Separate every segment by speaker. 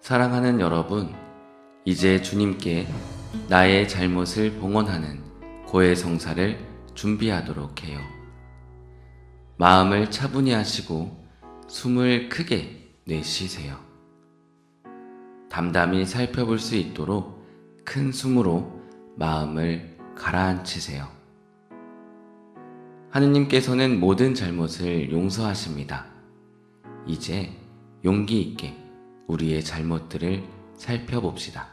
Speaker 1: 사랑하는 여러분, 이제 주님께 나의 잘못을 봉헌하는 고해성사를 준비하도록 해요. 마음을 차분히 하시고 숨을 크게 내쉬세요. 담담히 살펴볼 수 있도록 큰 숨으로 마음을 가라앉히세요. 하느님께서는 모든 잘못을 용서하십니다. 이제 용기 있게 우리의 잘못들을 살펴봅시다.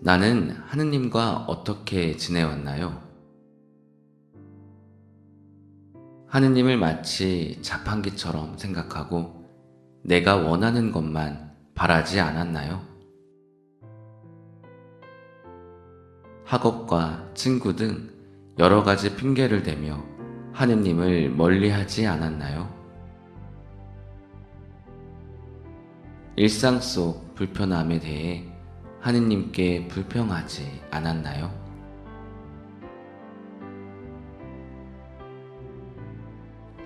Speaker 1: 나는 하느님과 어떻게 지내왔나요? 하느님을 마치 자판기처럼 생각하고 내가 원하는 것만 바라지 않았나요? 학업과 친구 등 여러 가지 핑계를 대며 하느님을 멀리 하지 않았나요? 일상 속 불편함에 대해 하느님께 불평하지 않았나요?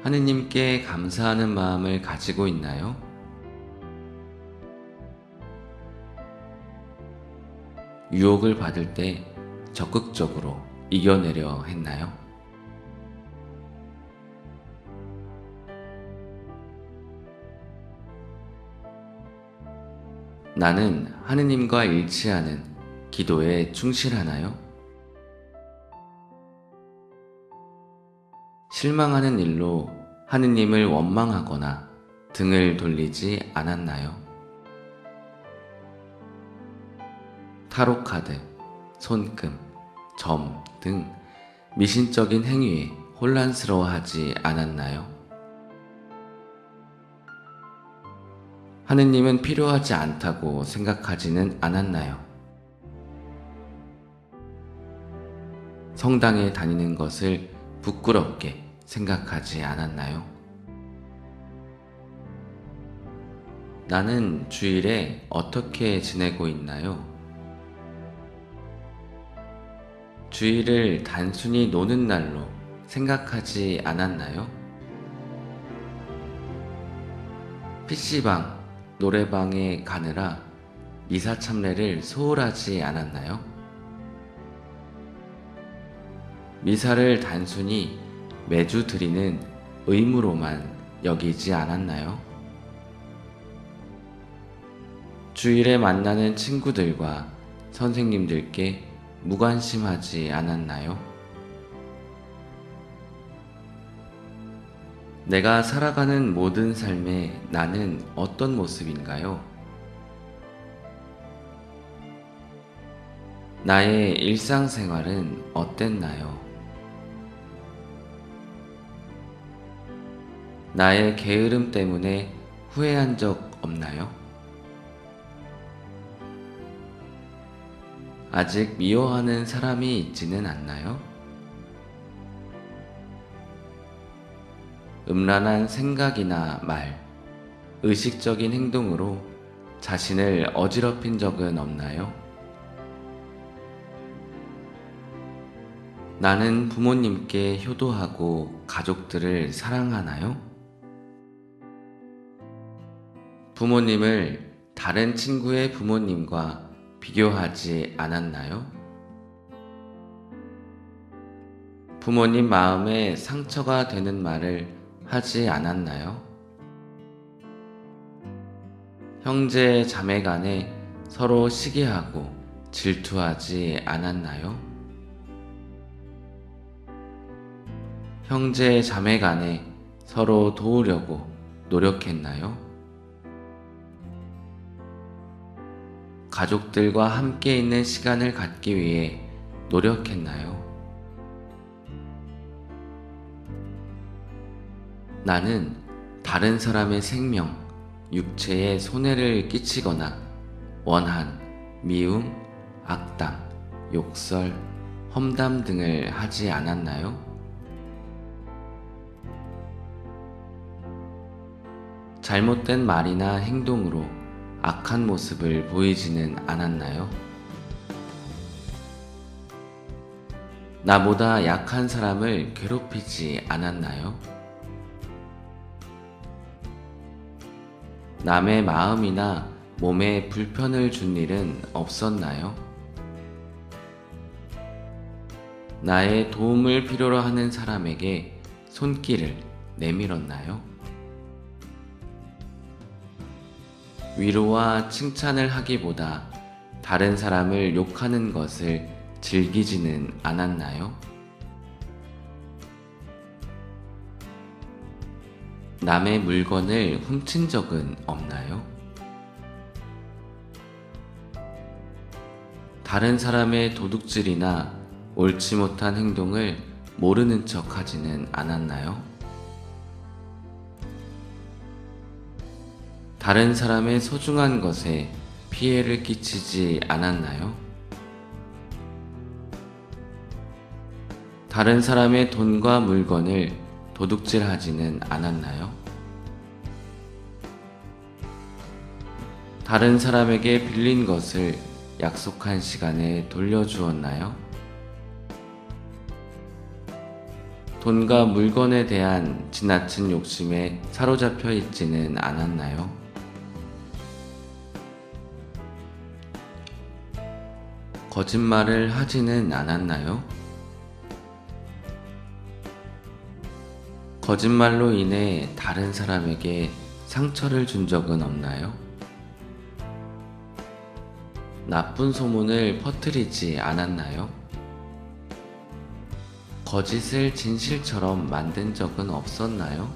Speaker 1: 하느님께 감사하는 마음을 가지고 있나요? 유혹을 받을 때 적극적으로 이겨내려 했나요? 나는 하느님과 일치하는 기도에 충실하나요? 실망하는 일로 하느님을 원망하거나 등을 돌리지 않았나요? 타로카드, 손금, 점 등 미신적인 행위에 혼란스러워하지 않았나요? 하느님은 필요하지 않다고 생각하지는 않았나요? 성당에 다니는 것을 부끄럽게 생각하지 않았나요? 나는 주일에 어떻게 지내고 있나요? 주일을 단순히 노는 날로 생각하지 않았나요? PC방, 노래방에 가느라 미사 참례를 소홀하지 않았나요? 미사를 단순히 매주 드리는 의무로만 여기지 않았나요? 주일에 만나는 친구들과 선생님들께 무관심하지 않았나요? 내가 살아가는 모든 삶에 나는 어떤 모습인가요? 나의 일상생활은 어땠나요? 나의 게으름 때문에 후회한 적 없나요? 아직 미워하는 사람이 있지는 않나요? 음란한 생각이나 말, 의식적인 행동으로 자신을 어지럽힌 적은 없나요? 나는 부모님께 효도하고 가족들을 사랑하나요? 부모님을 다른 친구의 부모님과 비교하지 않았나요? 부모님 마음에 상처가 되는 말을 하지 않았나요? 형제 자매 간에 서로 시기하고 질투하지 않았나요? 형제 자매 간에 서로 도우려고 노력했나요? 가족들과 함께 있는 시간을 갖기 위해 노력했나요? 나는 다른 사람의 생명, 육체에 손해를 끼치거나 원한, 미움, 악담, 욕설, 험담 등을 하지 않았나요? 잘못된 말이나 행동으로 악한 모습을 보이지는 않았나요? 나보다 약한 사람을 괴롭히지 않았나요? 남의 마음이나 몸에 불편을 준 일은 없었나요? 나의 도움을 필요로 하는 사람에게 손길을 내밀었나요? 위로와 칭찬을 하기보다 다른 사람을 욕하는 것을 즐기지는 않았나요? 남의 물건을 훔친 적은 없나요? 다른 사람의 도둑질이나 옳지 못한 행동을 모르는 척 하지는 않았나요? 다른 사람의 소중한 것에 피해를 끼치지 않았나요? 다른 사람의 돈과 물건을 도둑질 하지는 않았나요? 다른 사람에게 빌린 것을 약속한 시간에 돌려주었나요? 돈과 물건에 대한 지나친 욕심에 사로잡혀 있지는 않았나요? 거짓말을 하지는 않았나요? 거짓말로 인해 다른 사람에게 상처를 준 적은 없나요? 나쁜 소문을 퍼뜨리지 않았나요? 거짓을 진실처럼 만든 적은 없었나요?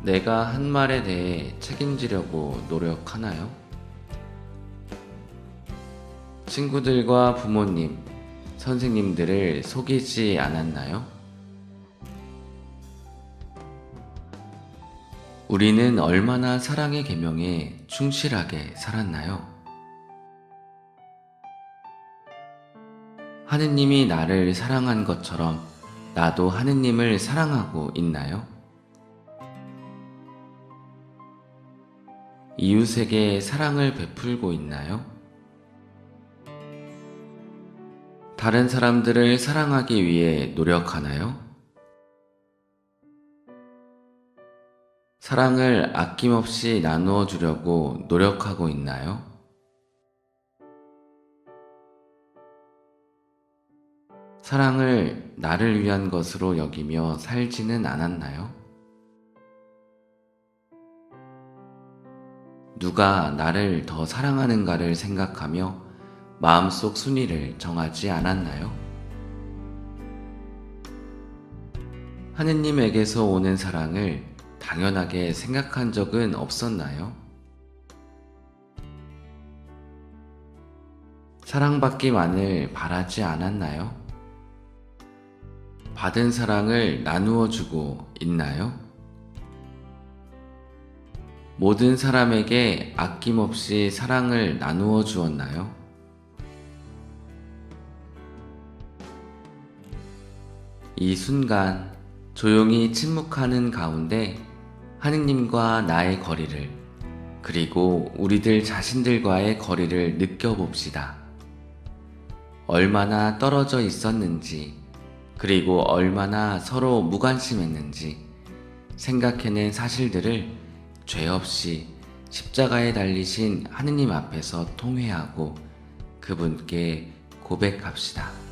Speaker 1: 내가 한 말에 대해 책임지려고 노력하나요? 친구들과 부모님, 선생님들을 속이지 않았나요? 우리는 얼마나 사랑의 계명에 충실하게 살았나요? 하느님이 나를 사랑한 것처럼 나도 하느님을 사랑하고 있나요? 이웃에게 사랑을 베풀고 있나요? 다른 사람들을 사랑하기 위해 노력하나요? 사랑을 아낌없이 나누어 주려고 노력하고 있나요? 사랑을 나를 위한 것으로 여기며 살지는 않았나요? 누가 나를 더 사랑하는가를 생각하며 마음속 순위를 정하지 않았나요? 하느님에게서 오는 사랑을 당연하게 생각한 적은 없었나요? 사랑받기만을 바라지 않았나요? 받은 사랑을 나누어 주고 있나요? 모든 사람에게 아낌없이 사랑을 나누어 주었나요? 이 순간 조용히 침묵하는 가운데 하느님과 나의 거리를 그리고 우리들 자신들과의 거리를 느껴봅시다. 얼마나 떨어져 있었는지 그리고 얼마나 서로 무관심했는지 생각해낸 사실들을 죄 없이 십자가에 달리신 하느님 앞에서 통회하고 그분께 고백합시다.